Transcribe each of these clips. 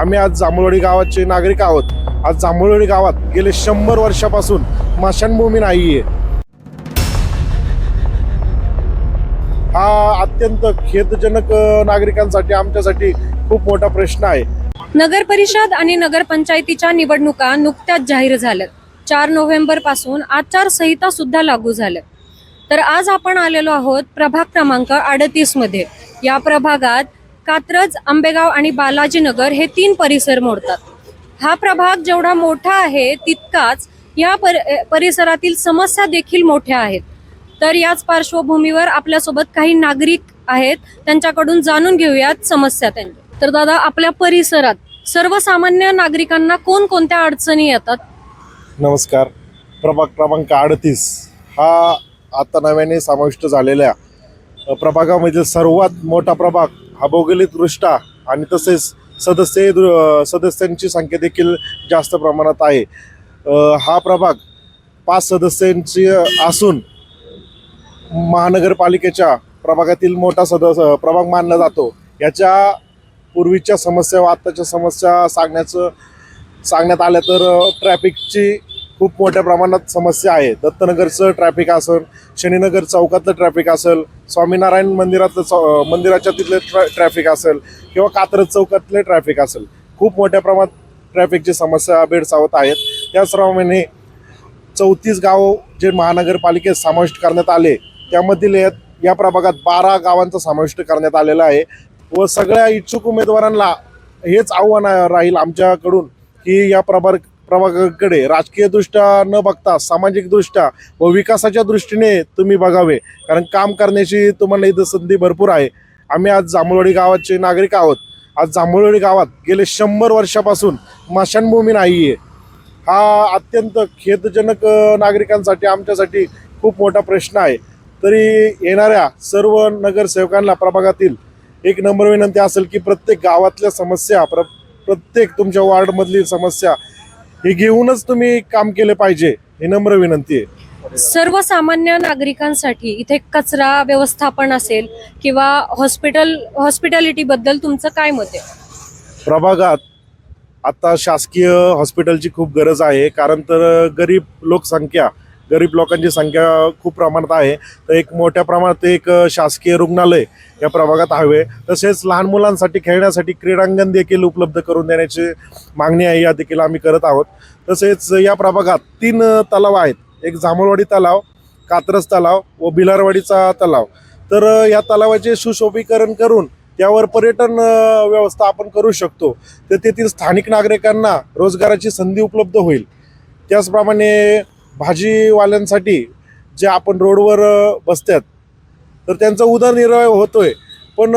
आम्ही आज जांभळवाडी गावाचे नागरिक आहोत. आज जांभळवाडी गावात गेले शंभर वर्षापासून माशांभूमी नाही आहे हा अत्यंत खेदजनक नागरिकांसाठी आमच्यासाठी खूप मोठा प्रश्न आहे. नगर परिषद आणि नगरपंचायतीच्या निवडणुका नुकत्याच जाहीर झाल्यात. चार नोव्हेंबरपासून आचारसंहिता सुद्धा लागू झाल्या तर आज आपण आलेलो आहोत प्रभाग क्रमांक अडतीसमध्ये. या प्रभागात कात्रज आंबेगाव आणि बालाजीनगर हे तीन परिसर मोडतात. हा प्रभाग जेवढा मोठा आहे तितकाच या पर परिसरातील समस्या देखील मोठ्या आहेत. तर याच पार्श्वभूमीवर आपल्यासोबत काही नागरिक आहेत त्यांच्याकडून जाणून घेऊयात समस्या त्यांच्या. तर दादा आपल्या परिसरात सर्वसामान्य नागरिकांना कोणकोणत्या अडचणी येतात? नमस्कार. प्रभाग क्रमांक अडतीस. हा आता नव्याने समाविष्ट झालेल्या प्रभागामधील सर्वात मोठा प्रभाग हा भौगोलिकदृष्ट्या आणि तसेच सदस्य दृ- सदस्यांची संख्या देखील जास्त प्रमाणात आहे. हा प्रभाग पाच सदस्यांची असून महानगरपालिकेच्या प्रभागातील मोठा सदस्य प्रभाग मानला जातो. याच्या पूर्वीच्या समस्या व आत्ताच्या समस्या सांगण्याचं सांगण्यात आल्या तर ट्रॅफिकची खूप मोठ्या प्रमाणात समस्या आहे. दत्तनगरचं ट्रॅफिक असेल शनीनगर चौकातलं ट्रॅफिक असेल स्वामीनारायण मंदिरातलं चौ मंदिराच्या तिथले ट्रॅ ट्रॅफिक असेल किंवा कात्रज चौकातले ट्रॅफिक असेल. खूप मोठ्या प्रमाणात ट्रॅफिकची समस्या भेडसावत आहेत. त्याचप्रमाणे चौतीस गाव जे महानगरपालिकेत समाविष्ट करण्यात आले त्यामधील या- प्रभागात बारा गावांचा समाविष्ट करण्यात आलेला आहे व सगळ्या इच्छुक उमेदवारांना हेच आव्हान राहील आमच्याकडून की या प्रभाग प्रभागाकडे राजकीयदृष्ट्या न बघता सामाजिकदृष्ट्या व विकासाच्या दृष्टीने तुम्ही बघावे. कारण काम करण्याची तुम्हाला इथं संधी भरपूर आहे. आम्ही आज जांभळवाडी गावाचे नागरिक आहोत. आज जांभळवाडी गावात गेले शंभर वर्षापासून माशांभूमी नाही आहे हा अत्यंत खेदजनक नागरिकांसाठी आमच्यासाठी खूप मोठा प्रश्न आहे. तरी येणाऱ्या सर्व नगरसेवकांना प्रभागातील एक नंबर विनंती असेल की प्रत्येक गावातल्या समस्या प्र प्रत्येक तुमच्या वार्डमधली समस्या हे घेऊनच तुम्ही काम केले पाहिजे ही नम्र विनंती आहे. सर्वसामान्य नागरिकांसाठी इथे कचरा व्यवस्थापन असेल किंवा हॉस्पिटल हॉस्पिटॅलिटी बद्दल तुमचं काय मत आहे? प्रभागात आता शासकीय हॉस्पिटलची खूप गरज आहे कारण तर गरीब लोकसंख्या गरीब लोकांची संख्या खूप प्रमाणात आहे. तर एक मोठ्या प्रमाणात एक शासकीय रुग्णालय या प्रभागात हवे. तसेच लहान मुलांसाठी खेळण्यासाठी क्रीडांगण देखील उपलब्ध करून देण्याची मागणी आहे या देखील आम्ही करत आहोत. तसेच या प्रभागात तीन तलाव आहेत. एक जांभूळवाडी तलाव कात्रज तलाव व बिलारवाडीचा तलाव. तर या तलावाचे सुशोभीकरण करून त्यावर पर्यटन व्यवस्था आपण करू शकतो. तर तेथील स्थानिक नागरिकांना रोजगाराची संधी उपलब्ध होईल. त्याचप्रमाणे भाजीवाल्यांसाठी जे आपण रोडवर बसतात तर त्यांचा उदरनिर्वाह होतोय. पण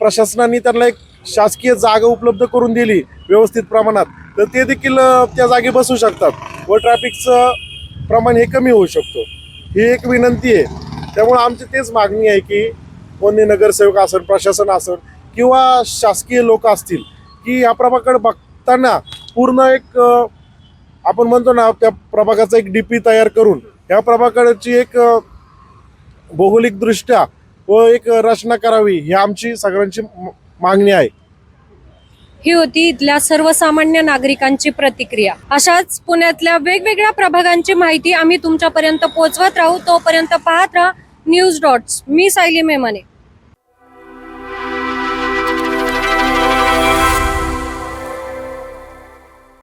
प्रशासनाने त्यांना एक शासकीय जागा उपलब्ध करून दिली व्यवस्थित प्रमाणात तर ते देखील त्या जागी बसू शकतात व ट्रॅफिकचं प्रमाण हे कमी होऊ शकतो. ही एक विनंती आहे. त्यामुळे आमची तेच मागणी आहे की कोणी नगरसेवक असेल प्रशासन असेल किंवा शासकीय लोक असतील की या प्रभाकडे बघताना पूर्ण एक आपण म्हणतो ना त्या प्रभागाचा एक डीपी तयार करून या प्रभागाची एक भौगोलिकदृष्ट्या व एक रचना करावी ही आमची सगळ्यांची मागणी आहे. ही होती इथल्या सर्वसामान्य नागरिकांची प्रतिक्रिया. अशाच पुण्यातल्या वेगवेगळ्या प्रभागांची माहिती आम्ही तुमच्यापर्यंत पोहोचवत राहू. तोपर्यंत पाहत राहा न्यूज डॉट्स. मी सायली मेमाने.